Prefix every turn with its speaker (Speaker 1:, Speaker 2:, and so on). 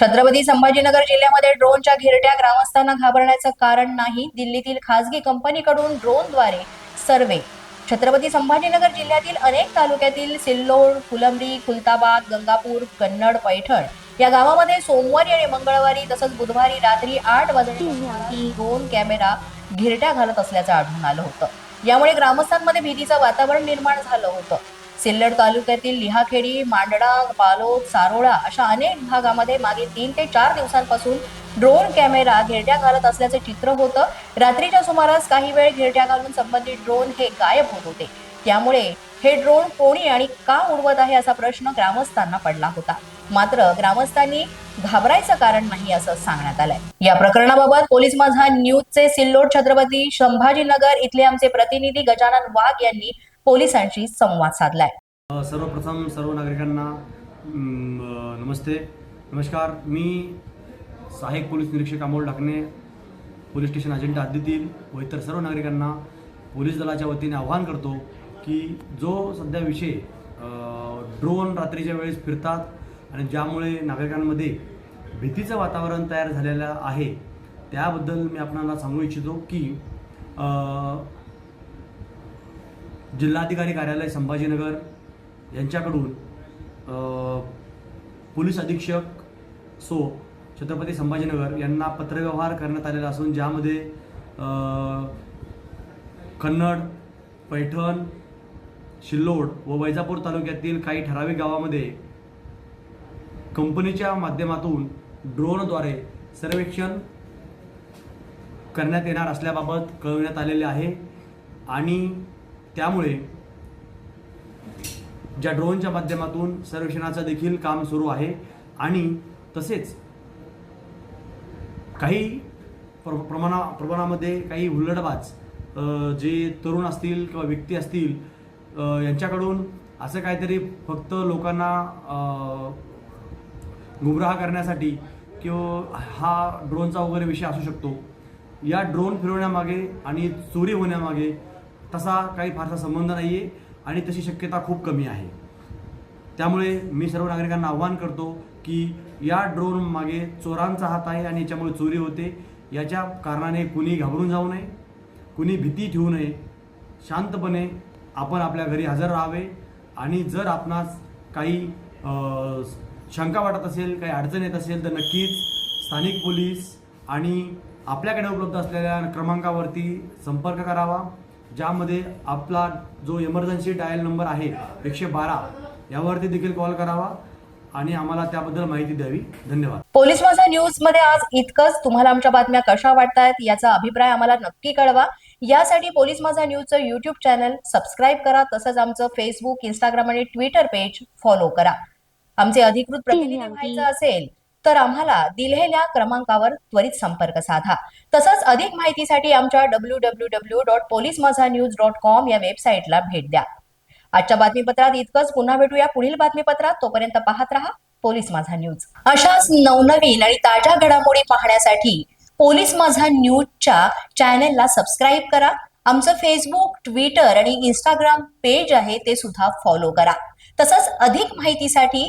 Speaker 1: छत्रपती संभाजीनगर जिल्ह्यामध्ये ड्रोनच्या घिरट्या ग्रामस्थांना घाबरण्याचं कारण नाही. दिल्लीतील खासगी कंपनीकडून ड्रोनद्वारे सर्वे. छत्रपती संभाजीनगर जिल्ह्यातील अनेक तालुक्यातील सिल्लोड फुलंब्री खुलताबाद गंगापूर कन्नड पैठण या गावामध्ये सोमवारी आणि मंगळवारी तसंच बुधवारी रात्री आठ वाजता ड्रोन कॅमेरा घिरट्या घालत असल्याचं आढळून आलं होतं. यामुळे ग्रामस्थांमध्ये भीतीचं वातावरण निर्माण झालं होतं. सिल्लोड तालुक्यातील लिहाखेडी मांडडा पालोद सारोळा अशा अनेक भागामध्ये मागे तीन ते चार दिवसांपासून ड्रोन कॅमेरा घेरट्या घालत असल्याचे चित्र होतं. रात्रीच्या सुमारास काही वेळ घेरट्या घालून संबंधित ड्रोन हे गायब होत होते. त्यामुळे हे ड्रोन कोणी आणि का उडवत आहे असा प्रश्न ग्रामस्थांना पडला होता. मात्र ग्रामस्थांनी घाबरायचं कारण नाही असं सांगण्यात आलंय. या प्रकरणाबाबत पोलीस माझा न्यूजचे सिल्लोड छत्रपती संभाजीनगर इथले आमचे प्रतिनिधी गजानन वाघ यांनी पोलिसांशी संवाद साधलाय.
Speaker 2: सर्वप्रथम सर्व नागरिकांना नमस्ते. नमस्कार. मी सहाय्यक पोलीस निरीक्षक अमोल ढाकणे पोलीस स्टेशन अजिंठा हद्दीतील व इतर सर्व नागरिकांना पोलीस दलाच्या वतीने आवाहन करतो की जो सध्या विषय ड्रोन रात्रीच्या वेळेस फिरतात आणि ज्यामुळे नागरिकांमध्ये भीतीचं वातावरण तयार झालेलं आहे त्याबद्दल मी आपणाला सांगू इच्छितो की जिल्हाधिकारी कार्यालय संभाजीनगर यांच्याकडून पोलीस अधीक्षक सो छत्रपती संभाजीनगर यांना पत्रव्यवहार करण्यात आलेला असून ज्यामध्ये कन्नड पैठण शिल्लोड व वैजापूर तालुक्यातील काही ठराविक गावामध्ये कंपनीच्या माध्यमातून ड्रोनद्वारे सर्वेक्षण करण्यात येणार असल्याबाबत कळवण्यात आलेले आहे. आणि त्यामुळे ज्या ड्रोनच्या माध्यमातून सर्वेक्षणाचं देखील काम सुरू आहे आणि तसेच काही प्र प्रमाणा प्रमाणामध्ये काही हुल्लडबाज जे तरुण असतील किंवा व्यक्ती असतील यांच्याकडून असं काहीतरी फक्त लोकांना गुमराह करण्यासाठी किंवा हा ड्रोनचा वगैरे विषय असू शकतो. या ड्रोन फिरवण्यामागे आणि चोरी होण्यामागे तसा काही फारसा संबंध नाही आहे आणि तशी शक्यता खूप कमी आहे. त्यामुळे मी सर्व नागरिकांना आव्हान करतो की या ड्रोन मागे चोरांचा हात आहे आणि याच्यामुळे चोरी होते. याच्या कारणाने कुणी घाबरून जाऊ नये कुणी भीती ठेवू नये. शांतपणे आपण आपल्या घरी हजर राहावे आणि जर आपणास काही शंका वाटत असेल काही अडचण येत असेल तर नक्कीच स्थानिक पोलीस आणि आपल्याकडे उपलब्ध असलेल्या क्रमांकावरती संपर्क करावा. ज्यामध्ये आपला जो इमर्जन्सी डायल नंबर आहे एकशे बारा यावरती देखील कॉल करावा आणि आम्हाला त्याबद्दल माहिती द्यावी. धन्यवाद.
Speaker 1: पोलीस माझा न्यूजमध्ये आज इतकंच. तुम्हाला आमच्या बातम्या कशा वाटतायत याचा अभिप्राय आम्हाला नक्की कळवा. यासाठी पोलीस माझा न्यूजचं युट्यूब चॅनल सबस्क्राईब करा. तसंच आमचं फेसबुक इंस्टाग्राम आणि ट्विटर पेज फॉलो करा. आमचे अधिकृत प्रतिनिधी व्हायचं असेल तर आम्हाला दिलेल्या क्रमांकावर त्वरित संपर्क साधा. तसंच अधिक माहितीसाठी आमच्या W W W dot police Majha news dot com या वेबसाईटला भेट द्या. आजच्या बातमीपत्रात इतकंच. पुन्हा भेटूया पुढील बातमीपत्रात. तोपर्यंत पाहत रहा पोलीस माझा न्यूज. अशाच नवनवीन आणि ताज्या घडामोडी पाहण्यासाठी पोलीस माझा न्यूजच्या चॅनेलला सबस्क्राईब करा. आमचं फेसबुक ट्विटर आणि इंस्टाग्राम पेज आहे ते सुद्धा फॉलो करा. तसंच अधिक माहितीसाठी